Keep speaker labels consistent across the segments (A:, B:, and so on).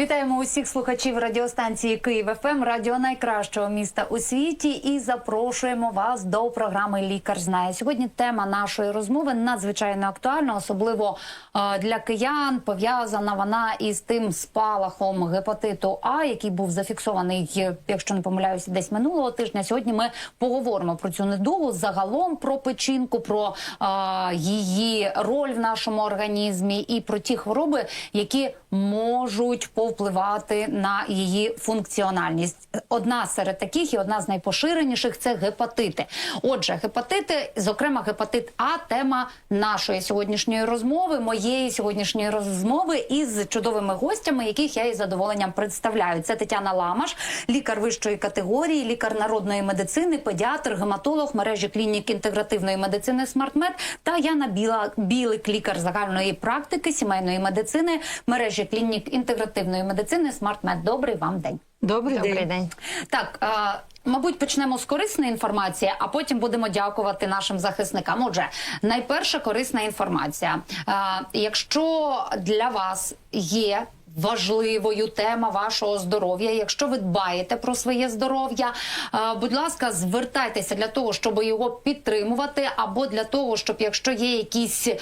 A: Вітаємо усіх слухачів радіостанції Київ ФМ, радіо найкращого міста у світі, і запрошуємо вас до програми Лікар знає. Сьогодні тема нашої розмови надзвичайно актуальна, особливо е, для киян. Пов'язана вона із тим спалахом гепатиту А, який був зафіксований, якщо не помиляюся, десь минулого тижня. Сьогодні ми поговоримо про цю недугу, загалом про печінку, про е, її роль в нашому організмі і про ті хвороби, які можуть повпливати на її функціональність. Одна серед таких і одна з найпоширеніших це гепатити. Отже, гепатити, зокрема гепатит А, тема нашої сьогоднішньої розмови, моєї сьогоднішньої розмови із чудовими гостями, яких я із задоволенням представляю. Це Тетяна Ламаш, лікар вищої категорії, лікар народної медицини, педіатр, гематолог мережі клінік інтегративної медицини «Смартмед» та Яна Біла Білик, лікар загальної практики сімейної медицини мережі клінік інтегративної медицини «Смартмед». Добрий вам день.
B: Добрий,
C: Добрий
B: день.
C: день.
A: Так, е, мабуть, почнемо з корисної інформації, а потім будемо дякувати нашим захисникам. Отже, найперша корисна інформація. Е, якщо для вас є Важливою тема вашого здоров'я. Якщо ви дбаєте про своє здоров'я, е, будь ласка, звертайтеся для того, щоб його підтримувати, або для того, щоб якщо є якісь е,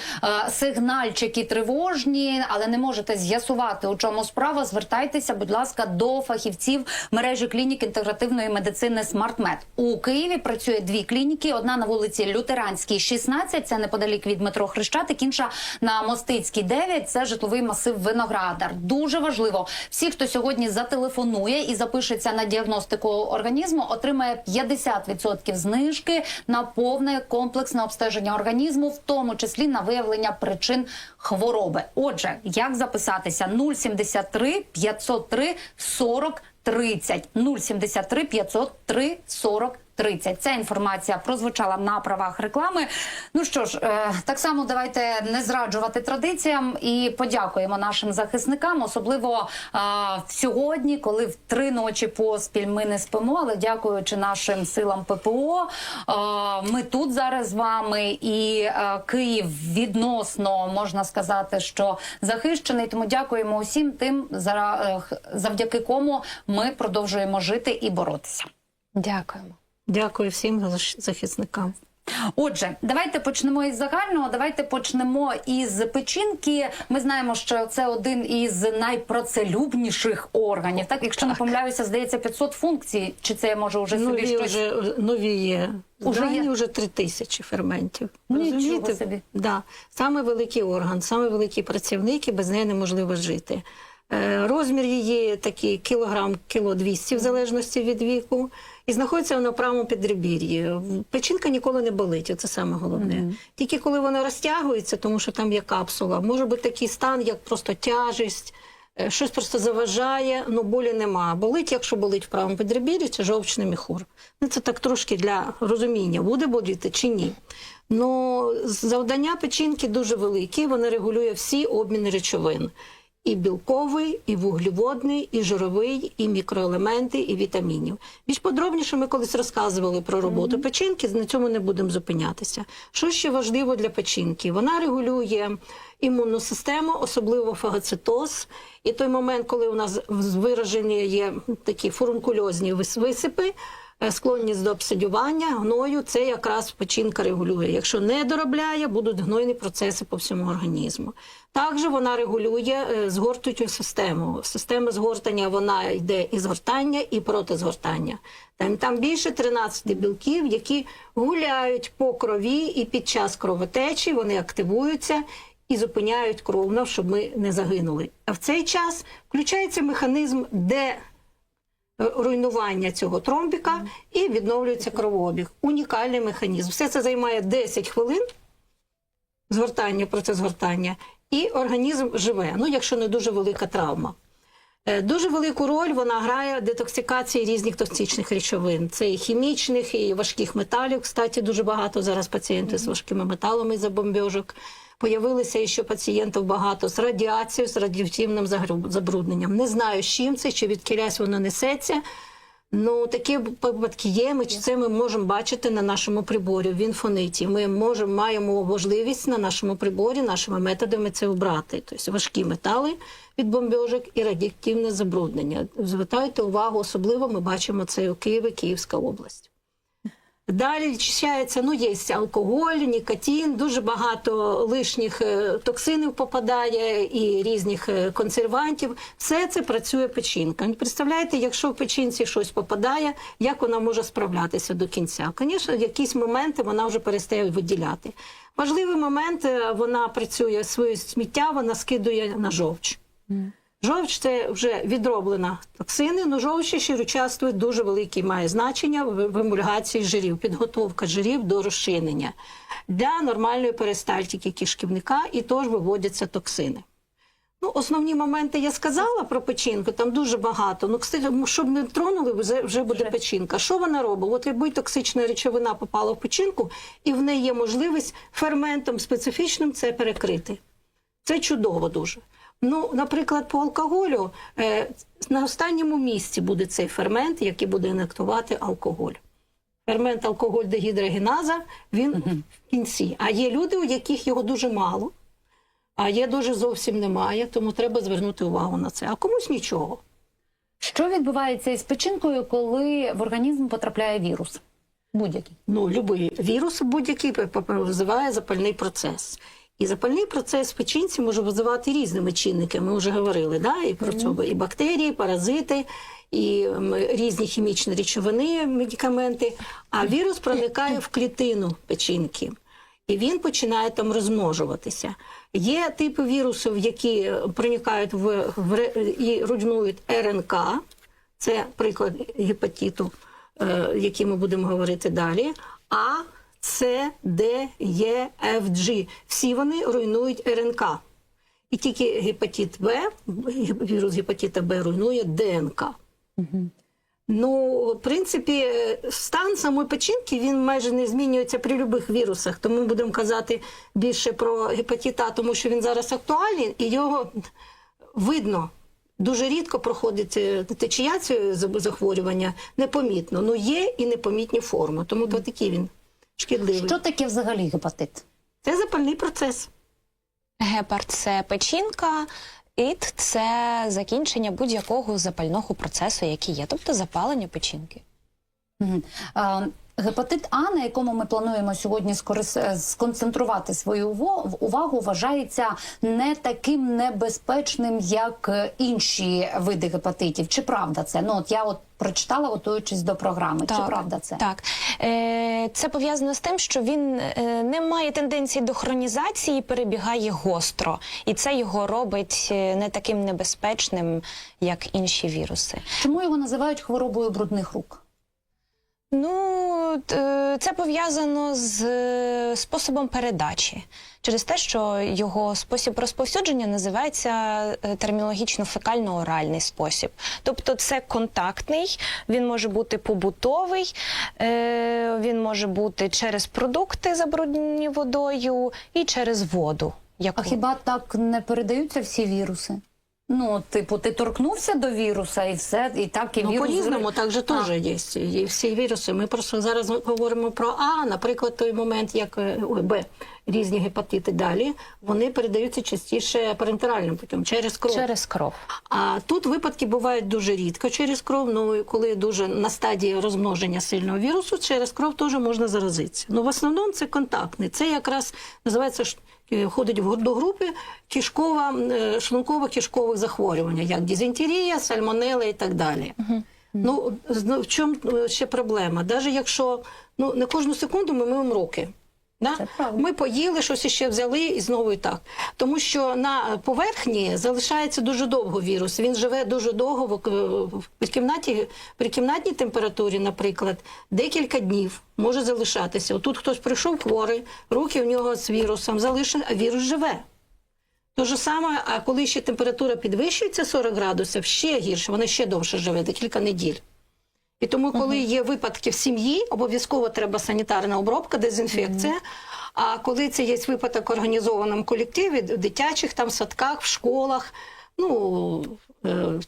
A: сигнальчики тривожні, але не можете з'ясувати, у чому справа, звертайтеся, будь ласка, до фахівців мережі клінік інтегративної медицини «Смартмед». У Києві працює дві клініки: одна на вулиці Лютеранській, 16, це неподалік від метро Хрещатик, інша на Мостицькій, 9, це житловий масив Виноградар. Дуже важливо, всі, хто сьогодні зателефонує і запишеться на діагностику організму, отримає 50% знижки на повне комплексне обстеження організму, в тому числі на виявлення причин хвороби. Отже, як записатися? 073 503 40 30 073 503 40 30. Ця інформація прозвучала на правах реклами. Ну що ж, е, так само давайте не зраджувати традиціям і подякуємо нашим захисникам, особливо е, сьогодні, коли в три ночі поспіль ми не спимо, але дякуючи нашим силам ППО, е, ми тут зараз з вами, і е, Київ відносно можна сказати, що захищений. Тому дякуємо усім тим, завдяки кому ми продовжуємо жити і боротися.
C: Дякуємо.
B: Дякую всім захисникам.
A: Отже, давайте почнемо із загального. Давайте почнемо із печінки. Ми знаємо, що це один із найпрацелюбніших органів. Так, якщо не помиляюся, здається 500 функцій. Чи це я можу вже собі
B: Нові
A: щось
B: вже нові є.
A: Уже
B: Уже
A: є?
B: вже три тисячі ферментів.
A: Нічого
B: Розумієте?
A: собі.
B: Да. Саме великий орган, саме великий працівник, і без неї неможливо жити. Е, Розмір її такий кілограм, кіло 200, в залежності від віку. І знаходиться вона в правому підребір'ї. Печінка ніколи не болить, це саме головне. Тільки коли вона розтягується, тому що там є капсула, може бути такий стан, як просто тяжесть, е, щось просто заважає, ну болі нема. Болить, якщо болить в правому підребір'ї, це жовчний міхур. Ну, це так трошки для розуміння, буде боліти чи ні. Ну, завдання печінки дуже великі, вона регулює всі обміни речовин. І білковий, і вуглеводний, і жировий, і мікроелементи, і вітамінів. Більш подробніше ми колись розказували про роботу печінки, на цьому не будемо зупинятися. Що ще важливо для печінки? Вона регулює імунну систему, особливо фагоцитоз. І той момент, коли у нас виражені є такі фурункульозні вис- висипи, склонність до обсидювання, гною, це якраз печінка регулює. Якщо не доробляє, будуть гнойні процеси по всьому організму. Також вона регулює е, згортуючу систему. Система згортання вона йде і згортання, і проти згортання. Там, там більше 13 білків, які гуляють по крові, і під час кровотечі вони активуються і зупиняють кров, щоб ми не загинули. А в цей час включається механізм, де е, руйнування цього тромбіка і відновлюється кровообіг. Унікальний механізм. Все це займає 10 хвилин згортання, процес згортання, і організм живе, ну якщо не дуже велика травма. Е, Дуже велику роль вона грає детоксикації різних токсичних речовин. Це і хімічних, і важких металів. Кстати, дуже багато зараз пацієнтів з важкими металами за бомбьожок. Появилися ще пацієнтів багато з радіацією, з радіоактивним загру- забрудненням. Не знаю, з чим це, чи від кілясь воно несеться. Ну, такі випадки є. Ми це ми можемо бачити на нашому приборі. Він фонить. Ми можемо маємо можливість на нашому приборі, нашими методами це обрати. Тобто важкі метали від бомбьожок і радіоактивне забруднення. Звертайте увагу, особливо ми бачимо це у Києві, Київська область. Далі очищається, ну є алкоголь, нікотин, дуже багато лишніх е, токсинів попадає і різних е, консервантів. Все це працює печінка. Представляєте, якщо в печінці щось попадає, як вона може справлятися до кінця? Звісно, в якісь моменти вона вже перестає виділяти. Важливий момент е, вона працює своє сміття, вона скидує на жовч. Жовч це вже відроблена токсини, але жовчі ще участвує дуже велике має значення в емульгації жирів, підготовка жирів до розчинення для нормальної перистальтики кишківника і теж виводяться токсини. Ну, основні моменти я сказала про печінку, там дуже багато. Ну, кстати, щоб не тронули, вже, вже буде печінка. Що вона робить? От якби токсична речовина попала в печінку, і в неї є можливість ферментом специфічним це перекрити. Це чудово дуже. Ну, наприклад, по алкоголю е, на останньому місці буде цей фермент, який буде інактувати алкоголь. Фермент алкоголь дегідрогеназа, він в кінці. А є люди, у яких його дуже мало, а є дуже зовсім немає, тому треба звернути увагу на це. А комусь нічого.
A: Що відбувається із печінкою, коли в організм потрапляє вірус? Будь-який.
B: Ну, будь-який вірус будь-який визиває запальний процес. І запальний процес в печінці може визивати різними чинниками. Ми вже говорили, да? і про це і бактерії, і паразити, і різні хімічні речовини, медикаменти. А вірус проникає в клітину печінки. І він починає там розмножуватися. Є типи вірусів, які проникають в, в і руйнують РНК, це приклад гепатиту, е, який ми будемо говорити далі. А, С, Д, Е, Ф, G. Всі вони руйнують РНК. І тільки гепатит Б, вірус гепатита Б руйнує ДНК. Ну, в принципі, стан самої печінки він майже не змінюється при будь-яких вірусах. Тому ми будемо казати більше про гепатит А, тому що він зараз актуальний і його видно. Дуже рідко проходить е, течія цього захворювання непомітно. Ну є і непомітні форми. Тому то такий він шкідливий.
A: Що таке взагалі гепатит?
B: Це запальний процес.
C: Гепард це печінка, ІТ це закінчення будь-якого запального процесу, який є, тобто запалення печінки.
A: Угу. А, Гепатит А, на якому ми плануємо сьогодні е, сконцентрувати свою увагу, вважається не таким небезпечним, як е, інші види гепатитів. Чи правда це? Ну от я от прочитала, готуючись до програми. Чи правда це?
C: Так. Е, це пов'язано з тим, що він е, не має тенденції до хронізації, перебігає гостро. І це його робить не таким небезпечним, як інші віруси.
A: Чому його називають хворобою брудних рук?
C: Ну, це пов'язано з е, способом передачі. Через те, що його спосіб розповсюдження називається е, термінологічно фекально-оральний спосіб. Тобто це контактний, він може бути побутовий, е, він може бути через продукти, забруднені водою, і через воду. Яку...
A: А хіба так не передаються всі віруси? Ну, типу, ти торкнувся до віруса і все, і так і
B: Ну,
A: вірус.
B: по-різному, так же теж є. Є всі віруси. Ми просто зараз говоримо про А, наприклад, той момент, як е, ой, Б, різні гепатити далі, вони передаються частіше парентеральним путем, через кров.
C: Через кров.
B: А тут випадки бувають дуже рідко через кров. Ну коли дуже на стадії розмноження сильного вірусу, через кров теж можна заразитися. Ну в основному це контактний. Це якраз називається е, входить в- до групи кишкова, е, шлунково-кишкових захворювань, як дизентерія, сальмонела і так далі. Ну, з- ну, в чому е, ще проблема? Навіть якщо ну, не кожну секунду ми миємо руки. Да? Ми поїли, щось іще взяли і знову і так. Тому що на поверхні залишається дуже довго вірус. Він живе дуже довго в, в кімнаті, при кімнатній температурі, наприклад, декілька днів може залишатися. Отут хтось прийшов хворий, руки в нього з вірусом залишені, а вірус живе. То ж саме, а коли ще температура підвищується 40 градусів, ще гірше, вона ще довше живе, декілька неділь. І тому, коли є випадки в сім'ї, обов'язково треба санітарна обробка, дезінфекція. А коли це є випадок в організованому колективі, в дитячих там садках, в школах, ну в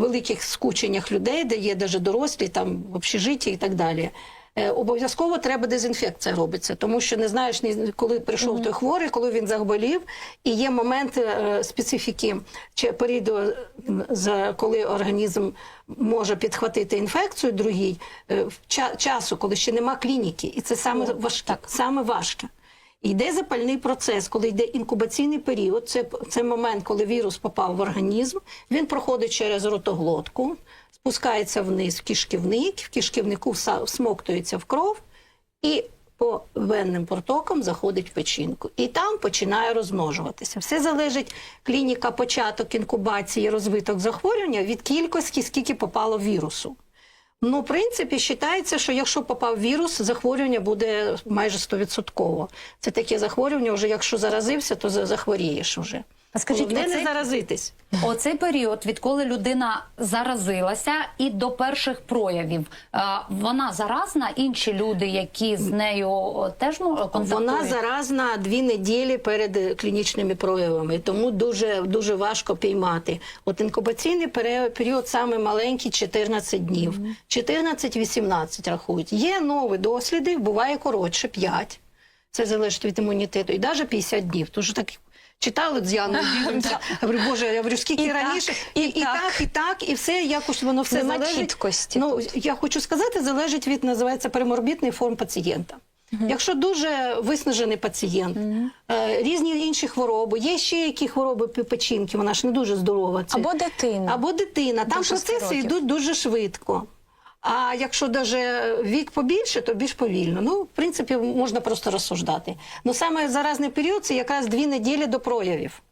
B: великих скученнях людей, де є навіть дорослі, там в общежитті і так далі. Е, Обов'язково треба дезінфекція робиться, тому що не знаєш, ні- коли прийшов той хворий, коли він заболів, і є момент е, специфіки чи періоду, за коли організм може підхватити інфекцію другій, е, ча- часу, коли ще нема клініки, і це саме важке, саме важке. Йде запальний процес, коли йде інкубаційний період. Це, це момент, коли вірус попав в організм. Він проходить через ротоглотку, спускається вниз в кишківник, в кишківнику всмоктується в кров і по венним протокам заходить в печінку. І там починає розмножуватися. Все залежить клініка, початок інкубації, розвиток захворювання від кількості, скільки попало вірусу. Ну, в принципі, вважається, що якщо попав вірус, захворювання буде майже 100%. Це таке захворювання, вже якщо заразився, то захворієш вже.
A: А скажіть,
B: Головне не заразитись.
A: Оцей період, відколи людина заразилася, і до перших проявів, вона заразна. Інші люди, які з нею теж контактують?
B: Вона заразна дві неділі перед е, клінічними проявами, тому дуже, дуже важко піймати. От інкубаційний період саме маленький 14 днів. 14-18 рахують. Є нові досліди, буває коротше 5. Це залежить від імунітету. І навіть 50 днів. Тож так читали з Яною Дідом. Я говорю, Боже, я говорю, скільки
C: І так,
B: раніше,
C: і
B: і, і
C: так.
B: так, і так, і все якось воно все
C: Нема
B: залежить.
C: чіткості
B: Ну, я хочу сказати, залежить від називається переморбітний форм пацієнта. Якщо дуже виснажений пацієнт, е, різні інші хвороби, є ще які хвороби пе- печінки, вона ж не дуже здорова. Це-
C: Або дитина.
B: Або дитина. Там процеси
C: років.
B: йдуть дуже швидко. А якщо даже вік побільше, то більш повільно. Ну, в принципі, можна просто розсуждати. Ну саме заразний період це якраз дві неділі до проявів.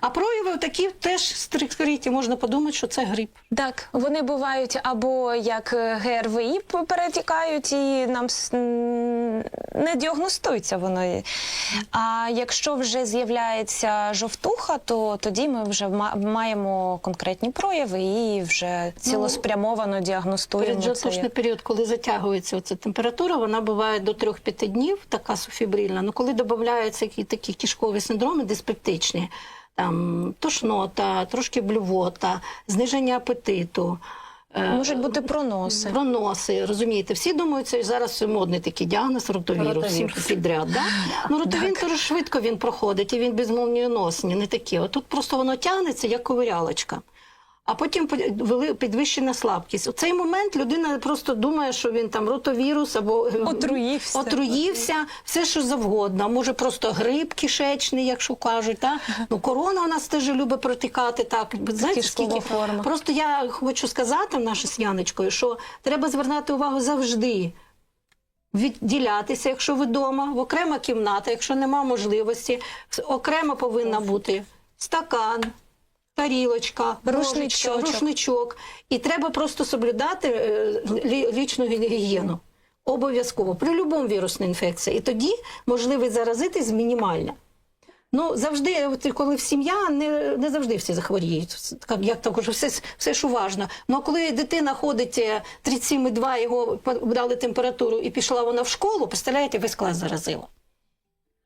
B: А прояви такі теж скриті, можна подумати, що це грип.
C: Так, вони бувають або як е, ГРВІ перетікають, і нам не діагностується воно. А якщо вже з'являється жовтуха, то тоді ми вже маємо конкретні прояви і вже цілеспрямовано діагностуємо.
B: Переджаточний період, коли затягується оця температура, вона буває до 3-5 днів, така суфібрильна. Ну, коли додаються такі кишкові синдроми диспептичні, там тошнота, трошки блювота, зниження апетиту. е,
C: Можуть бути проноси.
B: Проноси, розумієте, всі думають, це зараз модний такий діагноз
A: ротовіру,
B: всім підряд. Да? Ну, ротовін дуже швидко він проходить, і він безмовніоносний, не такі. От тут просто воно тягнеться, як ковирялочка. А потім по- підвищена слабкість. У цей момент людина просто думає, що він там ротовірус або
C: Отруївся.
B: отруївся, все що завгодно. Може просто грип кишечний, якщо кажуть. Та? Ну, корона у нас теж любить протікати. Так. Знаєте, скільки?
C: форма.
B: Просто я хочу сказати нашій з Яночкою, що треба звертати увагу завжди. Відділятися, якщо ви вдома, в окрема кімната, якщо нема можливості, окремо повинна бути стакан, тарілочка,
C: Рушничок.
B: рушничок. І треба просто соблюдати е, лі- лічну гігієну. Обов'язково при будь-якому вірусній інфекції. І тоді можливість заразитись мінімальна. Ну, завжди, коли в сім'я, не, не завжди всі захворіють. Як, також, все, все ж уважно. Ну, а коли дитина ходить е, 37,2, його дали температуру і пішла вона в школу, представляєте, весь клас заразила.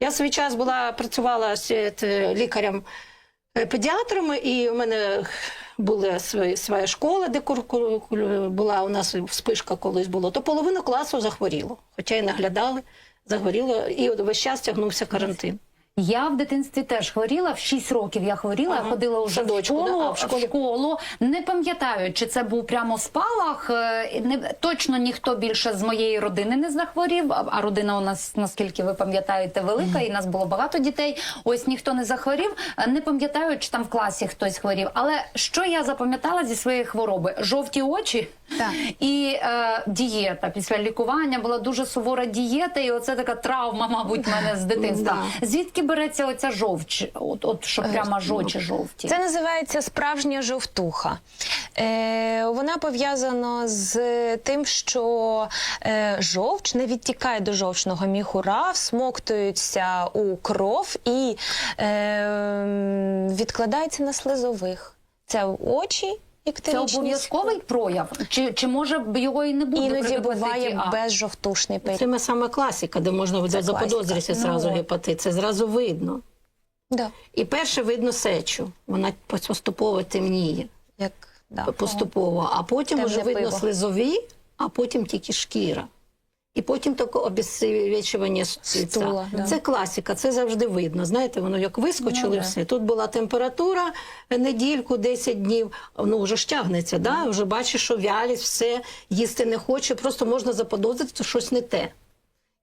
B: Я свій час була, працювала з е, лікарем е, педіатром, і у мене була своя, школа, де була у нас вспишка колись було, то половина класу захворіло. Хоча й наглядали, захворіло, і от весь час тягнувся карантин.
A: Я в дитинстві теж хворіла. В 6 років я хворіла,
B: Ага.
A: я ходила вже в школу,
B: да? А, в
A: в школу. Не пам'ятаю, чи це був прямо спалах. е, Не, точно ніхто більше з моєї родини не захворів. А родина у нас, наскільки ви пам'ятаєте, велика, і нас було багато дітей. Ось ніхто не захворів. Е, Не пам'ятаю, чи там в класі хтось хворів. Але що я запам'ятала зі своєї хвороби? Жовті очі
C: Так.
A: і е, дієта. Після лікування була дуже сувора дієта, і оце така травма, мабуть, мене з дитинства. Звідки береться оця жовч? От, от що прямо жочі жовті.
C: Це називається справжня жовтуха. Е, вона пов'язана з тим, що е, жовч не відтікає до жовчного міхура, всмоктується у кров і е, відкладається на слизових. Це очі.
A: Це
C: іктеричні
A: обов'язковий прояв? Чи, чи може б його і не бути?
C: Іноді буває
A: А?
C: безжовтушний період.
B: Це ми саме класика, де можна
C: Це
B: заподозрити зразу
C: Ну,
B: гепатит. Це зразу видно.
C: Да.
B: І перше видно сечу. Вона поступово темніє,
C: Як да.
B: поступово, а потім
C: Темне
B: вже видно
C: пиво.
B: слизові, а потім тільки шкіра. І потім таке обезсвічування стільця.
C: Стула, да.
B: Це класика, це завжди видно. Знаєте, воно як вискочило
C: Ну, да.
B: все. Тут була температура недільку, 10 днів, ну вже ж тягнеться, да? вже бачиш, що вялість, все, їсти не хоче, просто можна заподозрити, що щось не те.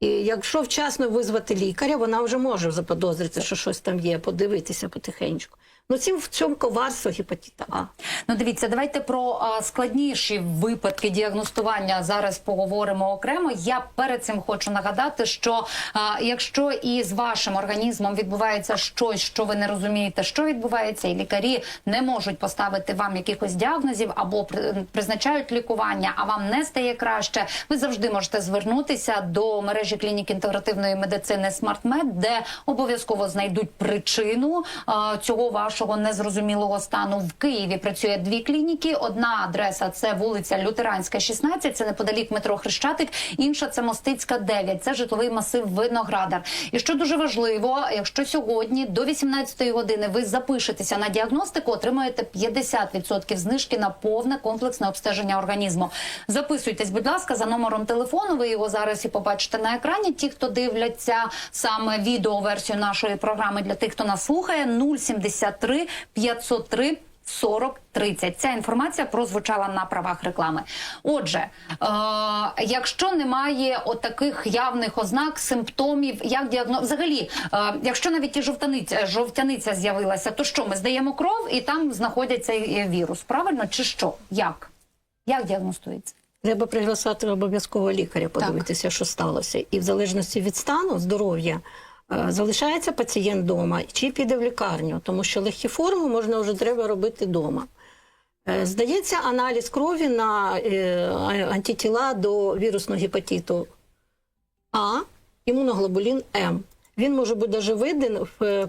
B: І якщо вчасно визвати лікаря, вона вже може заподозрити, що щось там є, подивитися потихеньку. Ну, цим в цьому коварство гепатита А.
A: Ну, дивіться, давайте про а, складніші випадки діагностування зараз поговоримо окремо. Я перед цим хочу нагадати, що а, якщо і з вашим організмом відбувається щось, що ви не розумієте, що відбувається, і лікарі не можуть поставити вам якихось діагнозів або призначають лікування, а вам не стає краще, ви завжди можете звернутися до мережі клінік інтегративної медицини SmartMed, де обов'язково знайдуть причину а, цього вашого незрозумілого стану. В Києві працює дві клініки. Одна адреса це вулиця Лютеранська, 16, це неподалік метро Хрещатик. Інша це Мостицька, 9, це житловий масив Виноградар. І що дуже важливо, якщо сьогодні до 18 години ви запишетеся на діагностику, отримаєте 50% знижки на повне комплексне обстеження організму. Записуйтесь, будь ласка, за номером телефону. Ви його зараз і побачите на екрані. Ті, хто дивляться саме відеоверсію нашої програми для тих, хто нас слухає, 073 503 40 30. Ця інформація прозвучала на правах реклами. Отже, е, якщо немає отаких явних ознак, симптомів, як діагноз... взагалі, е, якщо навіть і жовтаниця, жовтяниця з'явилася, то що ми здаємо кров і там знаходиться вірус? Правильно чи що? Як? Як діагностується?
B: Треба пригласати обов'язково лікаря, подивитися, що сталося. І в залежності від стану здоров'я залишається пацієнт вдома чи піде в лікарню, тому що легкі форми можна вже треба робити вдома. Е, Здається, аналіз крові на е, антитіла до вірусного гепатиту А, імуноглобулін М. Він може бути даже виден в е,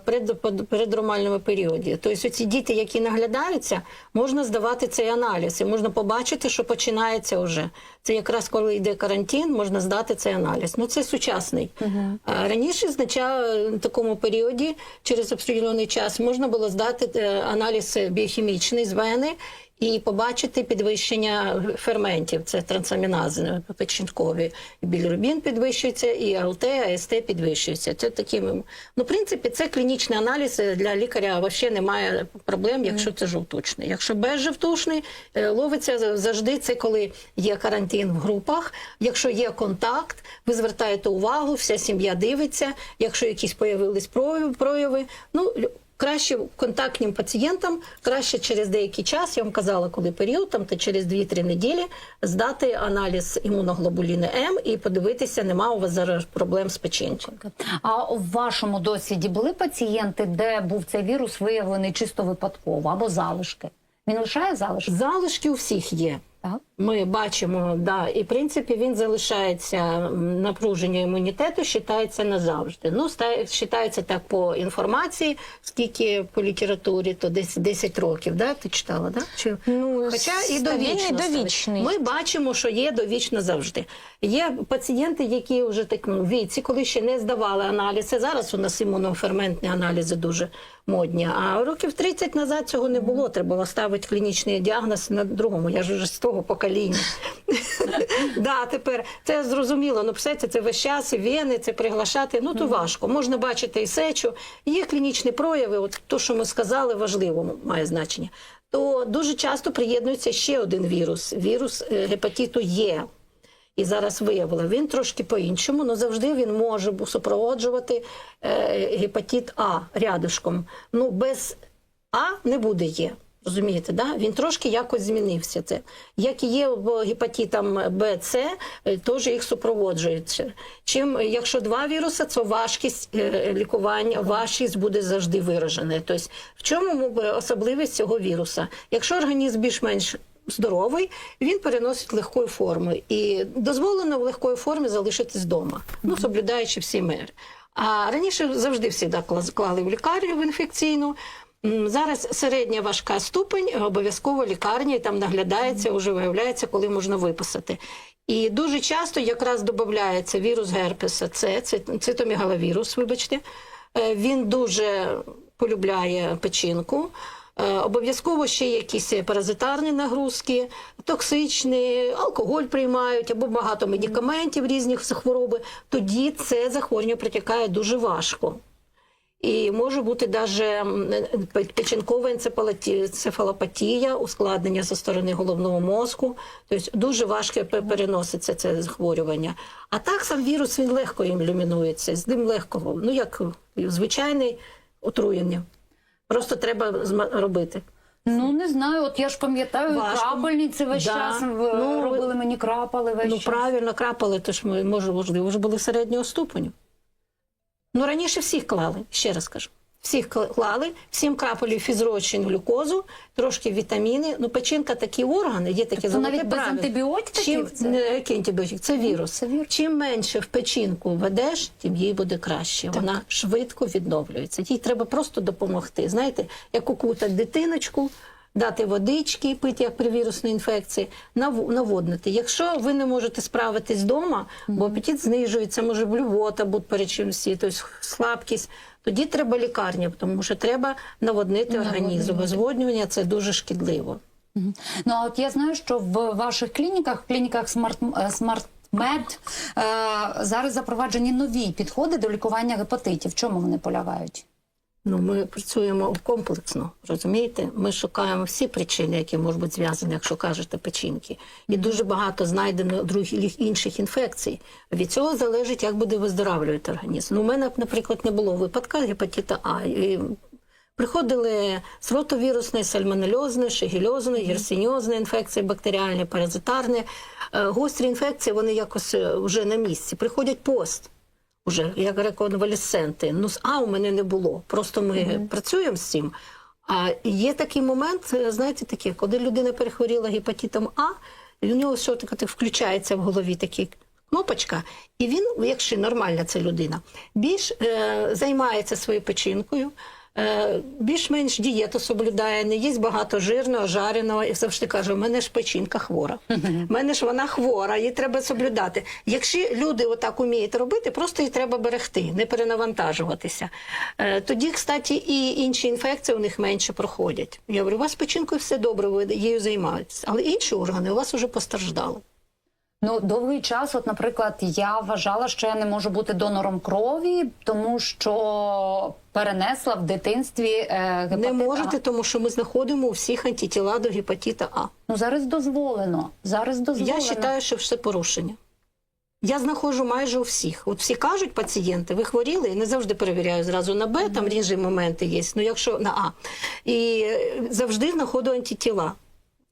B: передромальному періоді. Тобто ці діти, які наглядаються, можна здавати цей аналіз і можна побачити, що починається вже. Це якраз коли йде карантин, можна здати цей аналіз. Ну це сучасний. А Раніше в такому періоді, через определений час, можна було здати е, аналіз біохімічний з вени і побачити підвищення ферментів. Це трансамінази печінкові. Білірубін підвищується, і АЛТ, АСТ підвищується. Це такі, ну, в принципі, це клінічний аналіз для лікаря. Взагалі немає проблем, якщо це жовтучний. Якщо безжовтучний, е, ловиться завжди це, коли є карантин в групах. Якщо є контакт, ви звертаєте увагу, вся сім'я дивиться. Якщо якісь появились прояви, прояви ну Краще контактним пацієнтам, краще через деякий час, я вам казала, коли період, там та через 2-3 неділі здати аналіз імуноглобуліни М і подивитися, нема у вас зараз проблем з печінкою.
A: А у вашому досвіді були пацієнти, де був цей вірус виявлений чисто випадково або залишки? Він лишає залишки?
B: Залишки у всіх є.
A: Так.
B: Ми бачимо, да, і в принципі він залишається напруження імунітету, вважається назавжди. Ну, вважається так по інформації, скільки по літературі, то десь 10 років, да? Ти читала, да? Чи...
C: Ну,
B: Хоча і довічно.
C: довічний.
B: Ми бачимо, що є довічно завжди. Є пацієнти, які вже так ну, віці, коли ще не здавали аналізи. Зараз у нас імуноферментні аналізи дуже модні. А років 30 назад цього не було. Треба було ставити клінічний діагноз на другому. Я ж вже з того покоління. Да, тепер це зрозуміло. Ну, все це, весь час, і вени, це приглашати. Ну то важко. Можна бачити і сечу. Є клінічні прояви. От то, що ми сказали, важливо має значення. То дуже часто приєднується ще один вірус вірус е, гепатиту Є. І зараз виявила, він трошки по-іншому, але завжди він може супроводжувати е, гепатит А рядышком. Ну, без А не буде Є. Розумієте, да? він трошки якось змінився. Це як і є в гепатитам Б, С, е, теж їх супроводжується. Чим якщо два віруси, то важкість е, лікування, важкість буде завжди виражена. Тобто, в чому особливість цього віруса? Якщо організм більш-менш здоровий, він переносить легкої форми. І дозволено в легкої формі залишитись вдома, ну, соблюдаючи всі мери. А раніше завжди всі клали в лікарню в інфекційну. Зараз середня важка ступень, обов'язково лікарня, і там наглядається, вже виявляється, коли можна виписати. І дуже часто якраз додається вірус герпеса С, це цитомегаловірус, вибачте. Е, Він дуже полюбляє печінку. Е, Обов'язково ще якісь паразитарні нагрузки, токсичні, алкоголь приймають або багато медикаментів різних хвороби. Тоді це захворювання протікає дуже важко. І може бути навіть печінкова енцефалопатія, ускладнення зі сторони головного мозку. Тобто дуже важко переноситься це захворювання. А так сам вірус він легко ілюмінується, з ним легко, ну як звичайне отруєння. Просто треба робити.
A: Ну не знаю, от я ж пам'ятаю,
B: Важко.
A: крапельниці весь
B: Да.
A: час
B: Ну,
A: робили мені крапали весь
B: Ну
A: час.
B: правильно крапали, то ж ми може, можливо, вже були середнього ступеню. Ну раніше всіх клали, ще раз кажу. Всіх клали, всім крапали фізрочень, глюкозу, трошки вітаміни. Ну, печінка такі органи, є такі
A: Тобто
B: Навіть
A: навіть без
B: правило.
A: антибіотиків
B: Чим
A: це?
B: не який антибіотик, це вірус.
A: Це вірус.
B: Чим менше в печінку ведеш, тим їй буде краще. Вона швидко відновлюється. Їй треба просто допомогти. Знаєте, як укутати дитиночку, дати водички, пити як при вірусній інфекції, наводнити. Якщо ви не можете справитись вдома, бо апетит знижується, може блювота бути перечимсі, тобто слабкість. Тоді треба лікарня, тому що треба наводнити організм. Безводнювання це дуже шкідливо.
A: Ну а от я знаю, що в ваших клініках, в клініках Смарт е, е, зараз запроваджені нові підходи до лікування гепатитів. В чому вони полягають?
B: Ну, ми працюємо комплексно, розумієте? Ми шукаємо всі причини, які можуть бути зв'язані, якщо кажете, печінки. І дуже багато знайдено других інших інфекцій. Від цього залежить, як буде виздоравлювати організм. Ну, у мене, наприклад, не було випадка гепатита А. І приходили з ротовірусної, сальмонельозної, шегільозної, герсиньозної інфекції, бактеріальні, паразитарні. Е, Гострі інфекції, вони якось е, вже на місці. Приходять пост уже як реконвалесценти. Ну, А у мене не було. Просто ми працюємо з цим. А є такий момент, е, знаєте, таке, коли людина перехворіла гепатитом А, і у нього все таки включається в голові такий кнопочка, і він, якщо нормальна ця людина, більш е, займається своєю печінкою. Е, Більш-менш дієту соблюдає, не їсть багато жирного, жареного і завжди каже: у мене ж печінка хвора. У мене ж вона хвора, її треба соблюдати. Якщо люди отак уміють робити, просто її треба берегти, не перенавантажуватися. Е, Тоді, кстати, і інші інфекції у них менше проходять. Я говорю, у вас печінкою все добре, ви її займаєтесь, але інші органи у вас вже постраждали.
A: Ну, довгий час, от, наприклад, я вважала, що я не можу бути донором крові, тому що перенесла в дитинстві е, гепатит
B: Не
A: А.
B: можете, тому що ми знаходимо у всіх антитіла до гепатита А.
A: Ну зараз дозволено. Зараз дозволено.
B: Я вважаю, що все порушення. Я знаходжу майже у всіх. От всі кажуть пацієнти, ви хворіли, я не завжди перевіряю зразу на Б, там різні моменти є, ну якщо на А. І е, завжди знаходжу антитіла.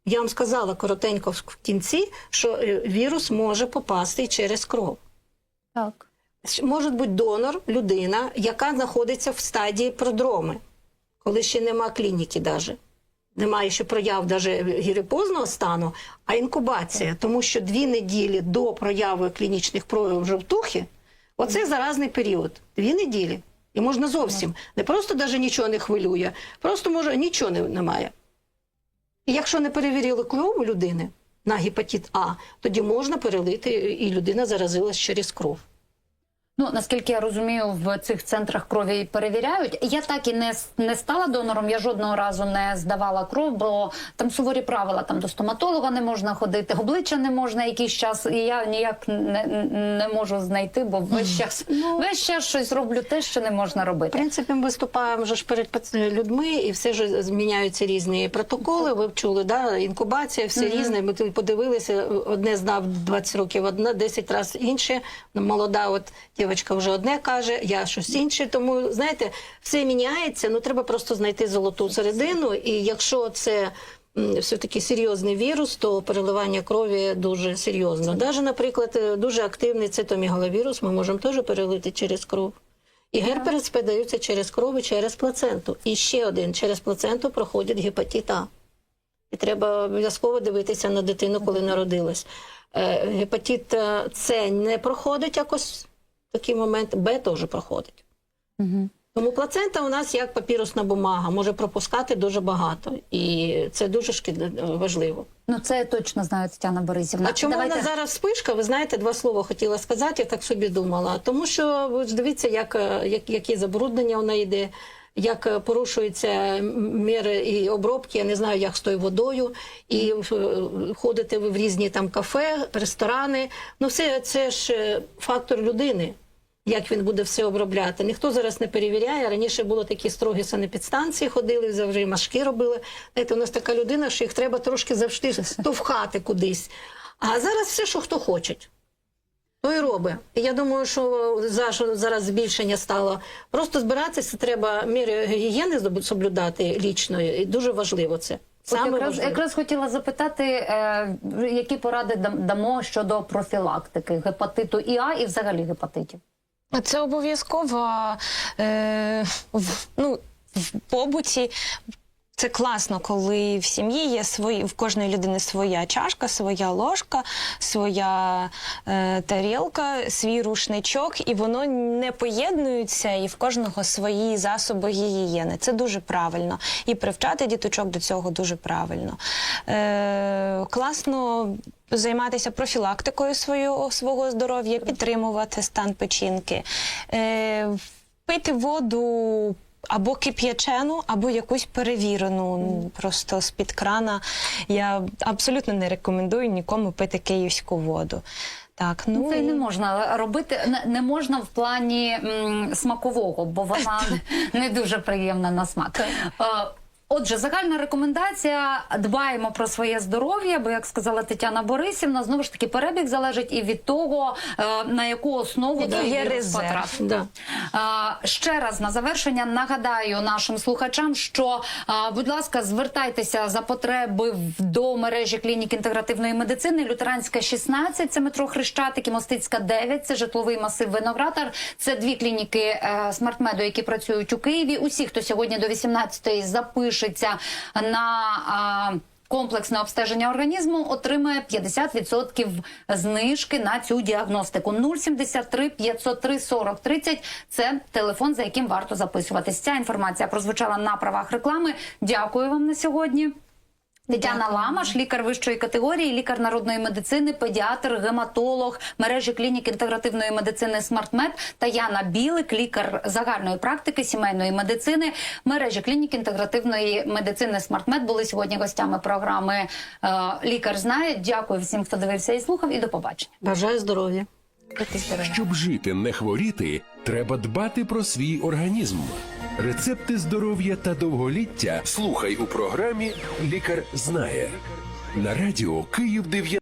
B: Я вам сказала коротенько в кінці, що е, вірус може попасти через кров.
A: Так.
B: Може бути донор, людина, яка знаходиться в стадії продроми, коли ще нема клініки навіть. Немає ще прояв даже гірипозного стану, а інкубація, тому що дві неділі до прояви клінічних проявів жовтухи, оце заразний період. Дві неділі. І можна зовсім не просто даже нічого не хвилює, просто може нічого немає. І якщо не перевірили кров у людини на гепатит А, тоді можна перелити, і людина заразилась через кров.
A: Ну наскільки я розумію, в цих центрах крові перевіряють. Я так і не, не стала донором. Я жодного разу не здавала кров, бо там суворі правила. Там до стоматолога не можна ходити, обличчя не можна якийсь час. І я ніяк не, не можу знайти, бо весь час весь час щось роблю те, що не можна
B: В
A: робити.
B: принципі, ми виступаємо вже ж перед людьми, і все ж зміняються різні протоколи. Ви чули, да? інкубація, все різне. Ми тут подивилися, одне знав 20 років, одне 10 разів інше. Молода, от дівчинка вже одне каже, я щось інше. Тому знаєте, все міняється. Ну треба просто знайти золоту середину. І якщо це все-таки серйозний вірус, то переливання крові дуже серйозно. Навіть, наприклад, е, дуже активний цитомігаловірус ми можемо теж перелити через кров. І герпес передаються через кров і через плаценту. І ще один через плаценту проходить гепатит А. І треба обов'язково дивитися на дитину, коли народилась. Е, Гепатит е, С не проходить якось такий момент, Б теж проходить.
A: Угу.
B: Тому плацента у нас як папірусна бумага, може пропускати дуже багато, і це дуже шкід- важливо.
A: Ну це я точно знаю Тетяна Борисівна.
B: А чому
A: Давайте...
B: вона зараз спишка? Ви знаєте, два слова хотіла сказати, я так собі думала. Тому що ви ж дивіться, як, е, як, які забруднення вона йде, як е, порушуються міри і обробки, я не знаю, як з тою водою, і е, ходите ви в різні там кафе, ресторани. Ну, все це ж е, фактор людини. Як він буде все обробляти? Ніхто зараз не перевіряє. Раніше було такі строгі санепідстанції, ходили завжди, машки робили. Знаєте, у нас така людина, що їх треба трошки завжди штовхати кудись. А зараз все, що хто хоче. То і робить. І я думаю, що за- що зараз збільшення стало. Просто збиратися треба міри гігієни соблюдати лічної. І дуже важливо це.
A: От якраз, якраз хотіла запитати, е, які поради дамо щодо профілактики гепатиту і А і взагалі гепатитів.
C: Це обов'язково е, в, ну, в побуті. Це класно, коли в сім'ї є свої, в кожної людини своя чашка, своя ложка, своя е, тарілка, свій рушничок, і воно не поєднується, і в кожного свої засоби гігієни. Це дуже правильно. І привчати діточок до цього дуже правильно. Е, класно займатися профілактикою свого, свого здоров'я, підтримувати стан печінки, е, пити воду. Або кип'ячену, або якусь перевірену, ну, просто з-під крана. Я абсолютно не рекомендую нікому пити київську воду. Так, ну
A: Це й
C: і-
A: не можна робити, не можна в плані м, смакового, бо вона не дуже приємна на смак. Е, Отже, загальна рекомендація: дбаємо про своє здоров'я, бо як сказала Тетяна Борисівна, знову ж таки перебіг залежить і від того, е, на яку основу той
C: є резерв.
B: Да.
A: Ще раз на завершення нагадаю нашим слухачам, що будь ласка, звертайтеся за потреби до мережі клінік інтегративної медицини. Лютеранська 16, це метро Хрещатик, і Мостицька 9, це житловий масив Виноградар. Це дві клініки е, смертмеду, які працюють у Києві. Усі, хто сьогодні до 18-ї запишеться на. Комплексне обстеження організму отримає 50% знижки на цю діагностику. 073 503 40 30 – це телефон, за яким варто записуватись. Ця інформація прозвучала на правах реклами. Дякую вам на сьогодні. Тетяна Ламаш, лікар вищої категорії, лікар народної медицини, педіатр, гематолог, мережі клінік інтегративної медицини «Смартмед» та Яна Білик, лікар загальної практики сімейної медицини, мережі клінік інтегративної медицини «Смартмед» були сьогодні гостями програми е, Лікар знає. Дякую всім, хто дивився і слухав. І до побачення.
B: Бажаю здоров'я.
D: Щоб жити, не хворіти, треба дбати про свій організм. Рецепти здоров'я та довголіття слухай у програмі Лікар знає на радіо Київ 9.